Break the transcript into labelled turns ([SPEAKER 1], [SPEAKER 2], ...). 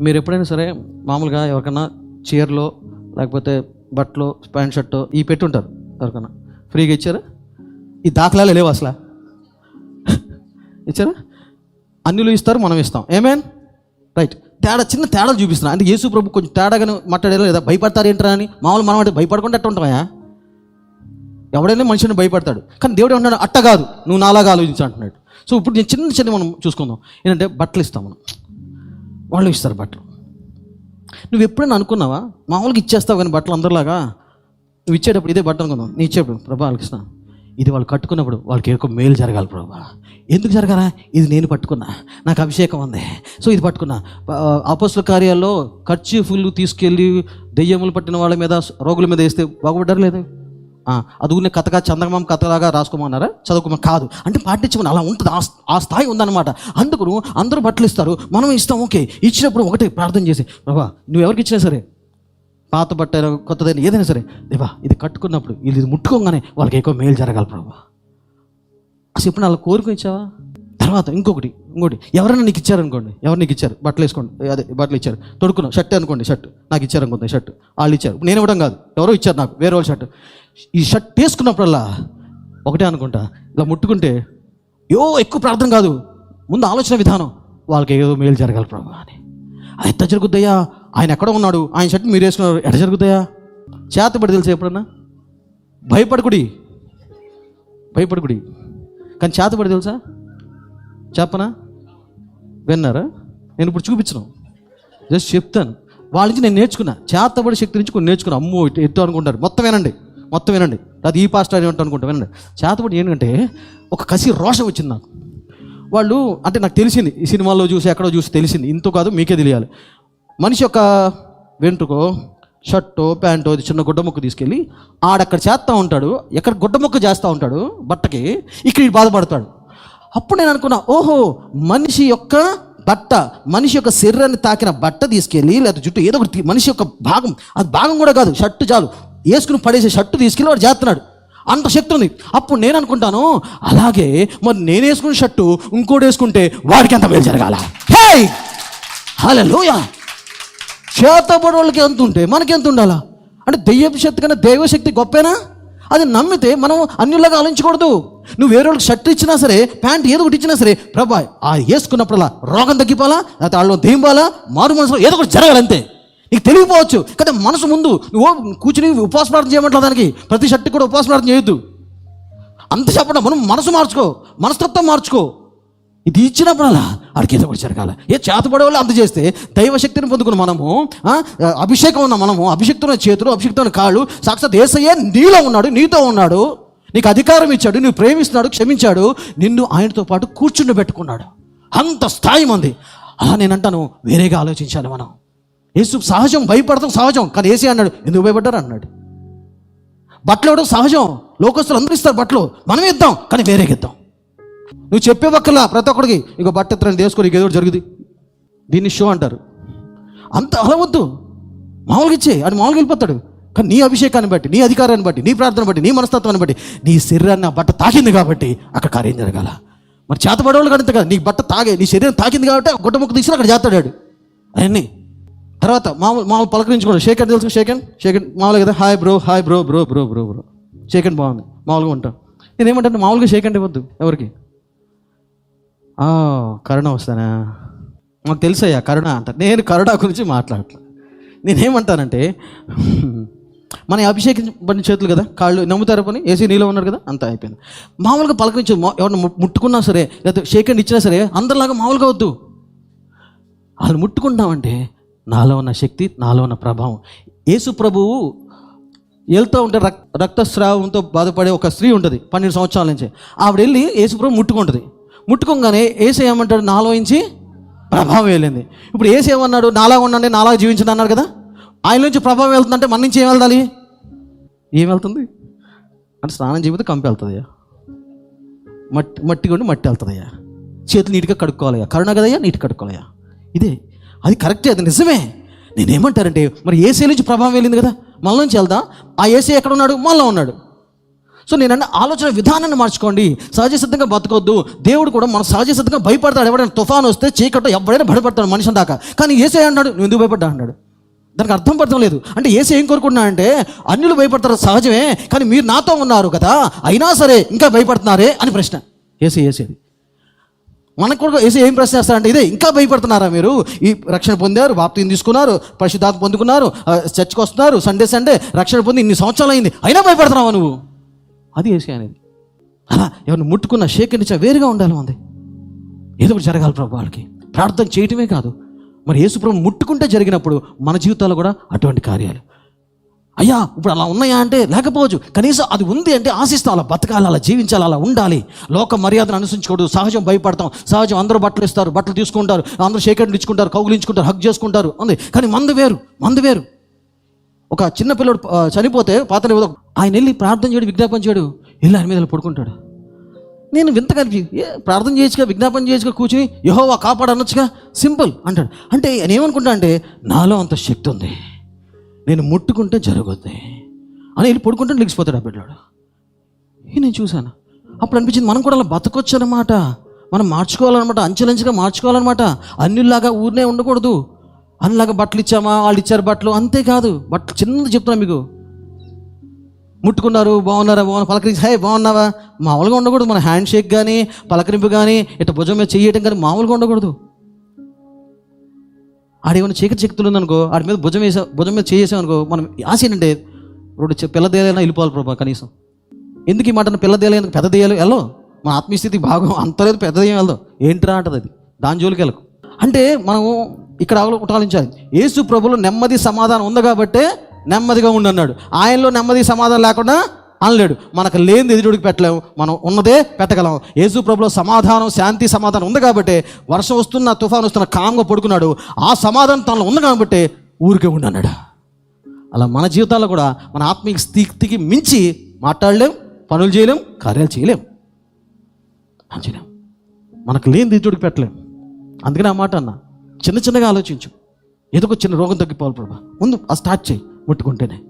[SPEAKER 1] మీరు ఎప్పుడైనా సరే మామూలుగా ఎవరికైనా చీరలో లేకపోతే బట్టలు ప్యాంట్ షర్టు ఈ పెట్టుంటారు ఎవరికైనా ఫ్రీగా ఇచ్చారా? ఈ దాఖలాలు లేవు అసలు. ఇచ్చారా? అన్నిలు ఇస్తారు మనం ఇస్తాం. ఏమేన్ రైట్ తేడా చిన్న తేడాలు చూపిస్తున్నా. అంటే యేసు ప్రభు కొంచెం తేడాగానే మాట్లాడారు లేదా? భయపడతారు ఏంటరా అని? మామూలు మనం అంటే భయపడకుండా అట్ట ఎవడైనా మనిషిని భయపడతాడు. కానీ దేవుడు అంటున్నాడు అట్ట కాదు. నువ్వు నాలాగా ఆలోచించు అంటున్నాడు. సో ఇప్పుడు నేను చిన్న చిన్న మనం చూసుకుందాం. ఏంటంటే బట్టలు ఇస్తాం మనం. వాళ్ళు ఇస్తారు బట్టలు. నువ్వు ఎప్పుడైనా అనుకున్నావా? మామూలుగా ఇచ్చేస్తావు కానీ బట్టలు అందరిలాగా? నువ్వు ఇచ్చేటప్పుడు ఇదే బట్టలు అనుకుందాం నీ ఇచ్చేటప్పుడు ప్రభా కృష్ణ ఇది వాళ్ళు కట్టుకున్నప్పుడు వాళ్ళకి ఎక్కువ మేలు జరగాలి ప్రభా. ఎందుకు జరగాలా? ఇది నేను పట్టుకున్నా. నాకు అభిషేకం ఉంది. సో ఇది పట్టుకున్నా. అపస్సుల కార్యాల్లో ఖర్చు ఫుల్ తీసుకెళ్ళి దెయ్యములు పట్టిన వాళ్ళ మీద రోగుల మీద వేస్తే బాగుపడ్డారు లేదు? అదుగునే కథగా చందమామ కథలాగా రాసుకోమన్నారా? చదువుకోమని కాదు. అంటే పాటించమని అలా ఉంటుంది. ఆ ఆ స్థాయి ఉందన్నమాట. అందుకు అందరూ బట్టలు ఇస్తారు. మనం ఇస్తాం ఓకే. ఇచ్చినప్పుడు ఒకటే ప్రార్థన చేసి ప్రభా నువ్వు ఎవరికి ఇచ్చినా సరే పాత బట్ట కొత్తదైనా ఏదైనా సరే దేవా ఇది కట్టుకున్నప్పుడు ఇది ముట్టుకోగానే వాళ్ళకి ఎక్కువ మేలు జరగాలి ప్రభా. అసలు ఇప్పుడు అలా కోరిక ఇచ్చావా? తర్వాత ఇంకొకటి ఇంకోటి ఎవరైనా నీకు ఇచ్చారనుకోండి ఎవరు నీకు ఇచ్చారు? బట్టలు వేసుకోండి అదే బట్టలు ఇచ్చారు. తొడుక్కున్నావు షర్ట్ అనుకోండి షర్ట్. నాకు ఇచ్చారు అనుకోండి షర్ట్. వాళ్ళు ఇచ్చారు. నేను ఇవ్వడం కాదు. ఎవరో ఇచ్చారు నాకు. వేరే వాళ్ళ షర్ట్. ఈ షర్ట్ వేసుకున్నప్పుడల్లా ఒకటే అనుకుంటా. ఇలా ముట్టుకుంటే యో ఎక్కువ ప్రార్థన కాదు. ముందు ఆలోచన విధానం. వాళ్ళకి ఏదో మేలు జరగాలి ప్రభు అని. ఎంత జరుగుద్దయ్యా? ఆయన ఎక్కడ ఉన్నాడు? ఆయన షర్ట్ మీరు వేసుకున్నారు. ఎట జరుగుతాయా చేతబడి తెలుసా ఎప్పుడన్నా? భయపడకుడి. భయపడకుడి. కానీ చేతబడి తెలుసా? చెప్పనా? విన్నారా? నేను ఇప్పుడు చూపించను. జస్ట్ చెప్తాను. వాళ్ళ నుంచి నేను నేర్చుకున్నా. చేతబడి శక్తి నుంచి కొన్ని నేర్చుకున్నా. అమ్మో ఎత్తు అనుకుంటారు. మొత్తం వినండి. మొత్తం వినండి. అది ఈ పాస్టర్ అని అనుకుంటా వినండి. చేతపడి ఏంటంటే ఒక కసి రోషం వచ్చింది నాకు. వాళ్ళు అంటే నాకు తెలిసింది ఈ సినిమాల్లో చూసి ఎక్కడో చూసి తెలిసింది. ఇంతో కాదు మీకే తెలియాలి. మనిషి యొక్క వెంట్రుకో షర్టు ప్యాంటో ఇది చిన్న గుడ్డ ముక్క తీసుకెళ్ళి ఆడక్కడ చేస్తూ ఉంటాడు ఎక్కడ గుడ్డ ముక్క చేస్తూ ఉంటాడు బట్టకి ఇక్కడ బాధపడతాడు. అప్పుడు నేను అనుకున్నా ఓహో మనిషి యొక్క బట్ట మనిషి యొక్క శరీరాన్ని తాకిన బట్ట తీసుకెళ్ళి లేదా జుట్టు ఏదో ఒకటి మనిషి యొక్క భాగం అది భాగం కూడా కాదు షర్టు చాలు. వేసుకుని పడేసే షర్టు తీసుకెళ్ళి వాడు చేస్తున్నాడు అంత శక్తి ఉంది. అప్పుడు నేను అనుకుంటాను అలాగే మరి నేను వేసుకున్న షర్టు ఇంకోటి వేసుకుంటే వాడికి ఎంత మేలు జరగాల? హే హలోయ చేతబడి వాళ్ళకి ఎంత ఉంటే మనకి ఎంత ఉండాలా? అంటే దెయ్యపు శక్తి కన్నా దైవశక్తి గొప్పేనా? అది నమ్మితే మనం అన్నిలాగా ఆలోచించకూడదు. నువ్వు వేరే వాళ్ళకి షర్ట్ ఇచ్చినా సరే ప్యాంట్ ఏదో ఒకటి ఇచ్చినా సరే ప్రభా ఆ వేసుకున్నప్పుడల్లా రోగం తగ్గిపోవాలా? లేకపోతే వాళ్ళు దెయ్యంబాలా మారు మనసులో ఏదో ఒకటి జరగాలంతే. నీకు తెలియపోవచ్చు కదా మనసు ముందు నువ్వు కూర్చుని ఉపవాస ప్రార్థన చేయమంటావు దానికి. ప్రతి షట్టు కూడా ఉపవాస ప్రార్థన చేయొద్దు. అంత చెప్పడం మనం మనసు మార్చుకో మనస్తత్వం మార్చుకో. ఇది ఇచ్చినప్పుడల్లా ఆడికి ఏదో ఒకటి జరగాల. ఏ చేతపడే వాళ్ళు అంత చేస్తే దైవశక్తిని పొందుకున్న మనము అభిషేకం ఉన్న మనము అభిషక్తున్న చేతులు అభిషక్తున్న కాళ్ళు సాక్షాత్ ఏసయ్యే నీలో ఉన్నాడు నీతో ఉన్నాడు నీకు అధికారం ఇచ్చాడు నువ్వు ప్రేమిస్తున్నాడు క్షమించాడు నిన్ను ఆయనతో పాటు కూర్చుండి పెట్టుకున్నాడు. అంత స్థాయి మంది. అలా నేను అంటాను వేరేగా ఆలోచించాలి మనం. యేసు సహజం భయపడతాం సహజం. కానీ ఏసీ అన్నాడు ఎందుకు భయపడ్డారు? అన్నాడు. బట్టలు ఇవ్వడం సహజం. లోకస్తులు అందరూ ఇస్తారు బట్టలు. మనం ఇద్దాం కానీ వేరే ఇద్దాం. నువ్వు చెప్పే ఒక్కలా ప్రతి ఒక్కడికి ఇక బట్ట ఎత్తులని తీసుకొని ఏదో ఒకటి జరుగుతుంది దీన్ని షో అంటారు. అంత అలవద్దు. మామూలుగా ఇచ్చే అది మామూలుగా వెళ్ళిపోతాడు. కానీ నీ అభిషేకాన్ని బట్టి నీ అధికారాన్ని బట్టి నీ ప్రార్థన బట్టి నీ మనస్తత్వాన్ని బట్టి నీ శరీరాన్ని ఆ బట్ట తాకింది కాబట్టి అక్కడ కార్యం జరగాల. మరి చేతపడేవాళ్ళు కడితే కదా. నీ బట్ట తాగే నీ శరీరం తాకింది కాబట్టి గుడ్డ ముక్క తీసుకుని అక్కడ చేస్తాడాడు అవన్నీ. తర్వాత మామూలు మామూలు పలకరించుకోండి. షేక్ అండ్ తెలుసు షేక్ అండ్ షేక్ అండ్ మామూలుగా కదా hi bro hi bro bro bro bro bro shake hand బాగుంది. మామూలుగా ఉంటాం. నేను ఏమంటాను మామూలుగా షేక్ అండ్ ఇవ్వద్దు ఎవరికి? కరుణ వస్తానా? మాకు తెలుసయ్యా కరుణ అంట. నేను కరుణ గురించి మాట్లాడట్లా. నేనేమంటానంటే మన అభిషేకించబడిన చేతులు కదా కాళ్ళు నమ్ముతారు పని ఏసీ నీలో ఉన్నారు కదా అంత అయిపోయింది. మామూలుగా పలకరించు ఎవరిని ముట్టుకున్నా సరే లేదా షేక్ అండ్ ఇచ్చినా సరే అందరిలాగా మామూలుగా వద్దు. వాళ్ళు ముట్టుకుంటామంటే నాలో ఉన్న శక్తి నాలో ఉన్న ప్రభావం. యేసు ప్రభువు వెళ్తూ ఉంటే రక్ రక్తస్రావంతో బాధపడే ఒక స్త్రీ ఉంటుంది పన్నెండు సంవత్సరాల నుంచి. ఆవిడ వెళ్ళి యేసుప్రభు ముట్టుకుంటుంది. ముట్టుకోగానే ఏసు ఏమంటాడు? నాలో నుంచి ప్రభావం వెళ్ళింది. ఇప్పుడు ఏసు ఏమన్నాడు? నాలా ఉండండి నాలా జీవించండి అన్నాడు కదా. ఆయన నుంచి ప్రభావం వెళ్తుందంటే మన నుంచి ఏం వెళ్తాలి? ఏం వెళ్తుంది? అంటే స్నానం చేయకపోతే కంపి వెళ్తుందయ్యా. మట్టి మట్టి కొండి మట్టి వెళ్తుందయ్యా. చేతులు నీట్గా కడుక్కోవాలయ్యా. కరుణ కదయ్యా నీట్ కడుక్కోవాలయ్యా. ఇదే అది కరెక్టే అది నిజమే. నేనేమంటారంటే మరి ఏసీ నుంచి ప్రభావం వెళ్ళింది కదా మళ్ళీ నుంచి వెళ్దాం? ఆ ఏసీ ఎక్కడ ఉన్నాడు? మళ్ళీ ఉన్నాడు. సో నేనన్న ఆలోచన విధానాన్ని మార్చుకోండి. సహజ సిద్ధంగా బతకొద్దు. దేవుడు కూడా మన సహజ సిద్ధంగా భయపడతాడు. ఎవడైనా తుఫాన్ వస్తే చీకట్లో ఎవడైనా భయపడతాడు మనిషి దాకా. కానీ ఏసే అన్నాడు నువ్వు ఎందుకు భయపడ్డా? అన్నాడు దానికి అర్థం పడటం లేదు. అంటే ఏసే ఏం కోరుకున్నా అంటే అన్యులు భయపడతారు? సహజమే. కానీ మీరు నాతో ఉన్నారు కదా. అయినా సరే ఇంకా భయపడుతున్నారే? అని ప్రశ్న. ఏసే ఏసేది మనకు కూడా వేసి ఏం ప్రశ్న చేస్తారంటే ఇదే ఇంకా భయపడుతున్నారా మీరు? ఈ రక్షణ పొందారు బాప్తిని తీసుకున్నారు పరిశుద్ధాత్మ పొందుకున్నారు చర్చ్కి వస్తున్నారు సండే సండే రక్షణ పొంది ఇన్ని సంవత్సరాలు అయింది. అయినా భయపడుతున్నావా నువ్వు? అది ఏసీ అనేది. అలా ఎవరిని ముట్టుకున్న షేకరించా వేరుగా ఉండాలి మంది. ఏదో ఒకటి జరగాలి ప్రభు వాళ్ళకి. ప్రార్థన చేయటమే కాదు. మరి యేసుప్రభు ముట్టుకుంటే జరిగినప్పుడు మన జీవితాల్లో కూడా అటువంటి కార్యాలు. అయ్యా ఇప్పుడు అలా ఉన్నాయా అంటే లేకపోవచ్చు. కనీసం అది ఉంది అంటే ఆశిస్తాం అలా బతకాలి అలా జీవించాలి అలా ఉండాలి. లోక మర్యాదను అనుసరించకూడదు సహజం భయపడతాం. సహజం అందరూ బట్టలు ఇస్తారు బట్టలు తీసుకుంటారు అందరూ షేకెట్లు ఇచ్చుకుంటారు కౌగులించుకుంటారు హక్ చేసుకుంటారు. ఉంది. కానీ మందు వేరు మందు వేరు. ఒక చిన్న పిల్లడు చనిపోతే పాత్ర ఆయన వెళ్ళి ప్రార్థన చేయడు విజ్ఞాపన చేయడు. వెళ్ళి ఆయన మీద పడుకుంటాడు. నేను వింత కనిపి ఏ ప్రార్థన చేయొచ్చుగా విజ్ఞాపన చేయొచ్చుగా కూర్చుని యహోవా కాపాడనొచ్చుగా? సింపుల్ అంటాడు. అంటే నేనేమనుకుంటా అంటే నాలో అంత శక్తి ఉంది. నేను ముట్టుకుంటే జరగొద్ది అని వెళ్ళి పడుకుంటే లెగిసిపోతాడు ఆ బిడ్డలాడు నేను చూశాను. అప్పుడు అనిపించింది మనం కూడా అలా బతకొచ్చు అనమాట మనం మార్చుకోవాలన్నమాట అంచెలంచెగా మార్చుకోవాలన్నమాట. అన్నిలాగా ఊరినే ఉండకూడదు. అన్నిలాగా బట్టలు ఇచ్చామా వాళ్ళు ఇచ్చారు బట్టలు అంతేకాదు. బట్టలు చిన్నది చెప్తున్నా మీకు. ముట్టుకున్నారు బాగున్నారా బాగున్నా పలకరించి హే బాగున్నావా? మామూలుగా ఉండకూడదు. మన హ్యాండ్ షేక్ కానీ పలకరింపు కానీ ఇట్లా భుజం మీద చేయటం కానీ మామూలుగా ఉండకూడదు. ఆడేమైనా చీకటి శక్తులు ఉందనుకో ఆడి మీద భుజం వేసా భుజం మీద చేసాం అనుకో మనం ఆశ ఏంటంటే రెండు పిల్లదేలైనా పిల్ల వెళ్ళిపోవాలి ప్రభా కనీసం. ఎందుకు ఈ మాటను పిల్ల పెద్దదేయాలి ఎందుకు పెద్ద వెళ్ళో మన ఆత్మీయస్థితి భాగం అంత లేదు పెద్ద వెళ్దాం. ఏంట్రా అంటది అది? దాని జోలికి వెళ్ళకు. అంటే మనం ఇక్కడ ఉటాలించాలి ఆలోచించాలి యేసు ప్రభులో నెమ్మది సమాధానం ఉంది కాబట్టే నెమ్మదిగా ఉండు అన్నాడు. ఆయనలో నెమ్మది సమాధానం లేకుండా అనలేడు. మనకు లేనిది ఎదురుడికి పెట్టలేము. మనం ఉన్నదే పెట్టగలం. యేసు ప్రభులో సమాధానం శాంతి సమాధానం ఉంది కాబట్టి వర్షం వస్తున్న తుఫాన్ వస్తున్న కామ్గా పడుకున్నాడు. ఆ సమాధానం తనలో ఉంది కాబట్టి ఊరికే ఉండన్నాడు అలా మన జీవితాల్లో కూడా మన ఆత్మీయ స్థితికి మించి మాట్లాడలేం పనులు చేయలేం కార్యాలు చేయలేం. చేయలేం. మనకు లేని దిద్దుడికి పెట్టలేం. అందుకని ఆ మాట అన్న. చిన్న చిన్నగా ఆలోచించు. ఏదో ఒక చిన్న రోగం తగ్గిపోవాలి ప్రభా. ముందు ఆ స్టార్ట్ చేయి. ముట్టుకుంటేనే.